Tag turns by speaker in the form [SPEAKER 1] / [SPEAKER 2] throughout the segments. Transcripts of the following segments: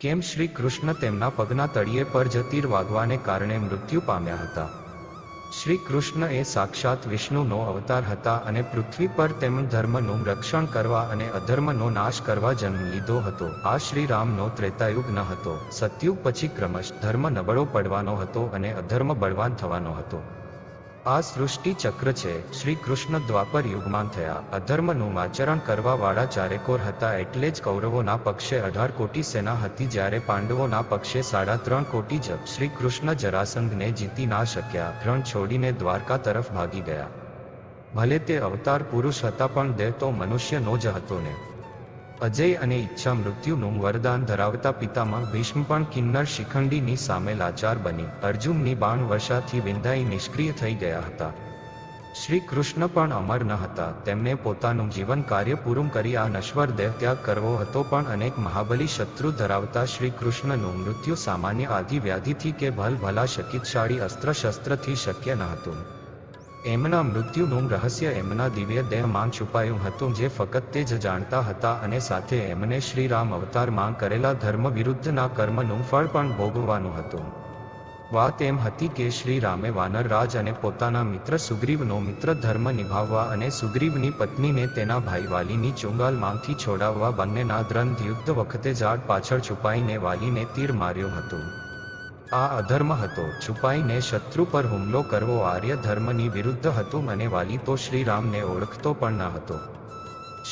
[SPEAKER 1] કેમ શ્રી કૃષ્ણ તેમના પગના તળિયે પર જ તીર વાગવાને કારણે મૃત્યુ પામ્યા હતા? શ્રી કૃષ્ણ એ સાક્ષાત વિષ્ણુનો અવતાર હતા અને પૃથ્વી પર તેમણે ધર્મનું રક્ષણ કરવા અને અધર્મનો નાશ કરવા જન્મ લીધો હતો. આ શ્રી રામનો ત્રેતાયુગ ન હતો. સતયુગ પછી ક્રમશ ધર્મ નબળો પડવાનો હતો અને અધર્મ બળવાન થવાનો હતો. આ સૃષ્ટિ ચક્ર છે. શ્રી કૃષ્ણ દ્વાપર યુગમાં થયા. અધર્મનું આચરણ કરવા વાળા ચારેકોર હતા એટલે જ કૌરવોના પક્ષે અઢાર કોટી સેના હતી. જ્યારે પાંડવોના પક્ષે સાડા ત્રણ કોટી જ શ્રી કૃષ્ણ જરાસંઘને જીતી ના શક્યા. રણ છોડીને દ્વારકા તરફ ભાગી ગયા. ભલે તે અવતાર પુરુષ હતા પણ દેહ તો મનુષ્યનો જ હતો ને. અજય અને ઈચ્છા મૃત્યુનું વરદાન ધરાવતા પિતામાં ભીષ્મ પણ કિન્નર શિખંડીની સામે લાચાર બની. અર્જુનની બાણ વર્ષાથી વિંધાઈ નિષ્ક્રિય થઈ ગયા હતા. શ્રી કૃષ્ણ પણ અમર ન હતા. તેમને પોતાનું જીવન કાર્ય પૂરું કરી આ નશ્વર દેહ ત્યાગ કરવો હતો પણ અનેક મહાબલી શત્રુ ધરાવતા શ્રી કૃષ્ણનું મૃત્યુ સામાન્ય આધિવ્યાધિથી કે ભલ ભલા શક્તિશાળી અસ્ત્ર શસ્ત્રથી શક્ય ન હતું. એમના મૃત્યુનું રહસ્ય એમના દિવ્ય દેહમાં છુપાયું હતું જે ફક્ત તે જ જાણતા હતા અને સાથે એમને શ્રીરામ અવતારમાં કરેલા ધર્મ વિરુદ્ધના કર્મનું ફળ પણ ભોગવવાનું હતું. વાત એમ હતી કે શ્રી રામે વાનરરાજ અને પોતાના મિત્ર સુગ્રીવનો મિત્ર ધર્મ નિભાવવા અને સુગ્રીવની પત્નીને તેના ભાઈ વાલીની ચુંગાલમાંથી છોડાવવા બંનેના દ્રંદ યુદ્ધ વખતે ઝાડ પાછળ છુપાઈને વાલીને તીર માર્યો હતું. આ અધર્મ હતો. છુપાઈને શત્રુ પર હુમલો કરવો આર્ય ધર્મની વિરુદ્ધ હતું. મને વાલી તો શ્રીરામને ઓળખતો પણ ન હતો.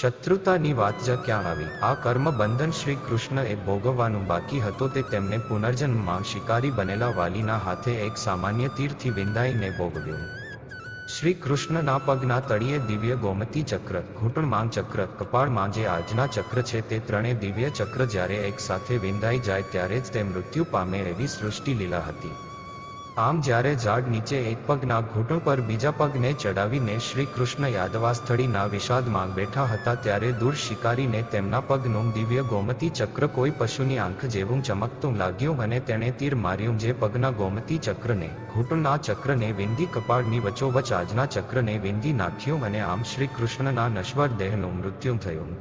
[SPEAKER 1] શત્રુતાની વાત જ ક્યાં આવી? આ કર્મ બંધન શ્રી કૃષ્ણ એ ભોગવવાનું બાકી હતો તે તેમને પુનર્જન્મમાં શિકારી બનેલા વાલીના હાથે એક સામાન્ય તીરથી વિંદાઈને ભોગવ્યું. શ્રી કૃષ્ણના પગના તળિયે દિવ્ય ગોમતી ચક્ર, ઘૂંટણમાં ચક્ર, કપાળમાં જે આજના ચક્ર છે તે ત્રણે દિવ્ય ચક્ર જ્યારે એક સાથે વિંધાઈ જાય ત્યારે જ તે મૃત્યુ પામે એવી સૃષ્ટિ લીલા હતી. આમ જ્યારે ઝાડ નીચે એક પગના ઘૂંટણ પર બીજા પગને ચડાવીને શ્રી કૃષ્ણ યાદવાસ્થળીના વિષાદમાં બેઠા હતા ત્યારે દૂર શિકારીને તેમના પગનું દિવ્ય ગોમતી ચક્ર કોઈ પશુની આંખ જેવું ચમકતું લાગ્યું અને તેણે તીર માર્યું જે પગના ગોમતી ચક્રને ઘૂંટણના ચક્રને વિંધી કપાળની વચોવચ આજના ચક્રને વિંધી નાખ્યું અને આમ શ્રી કૃષ્ણના નશ્વર દેહનું મૃત્યુ થયું.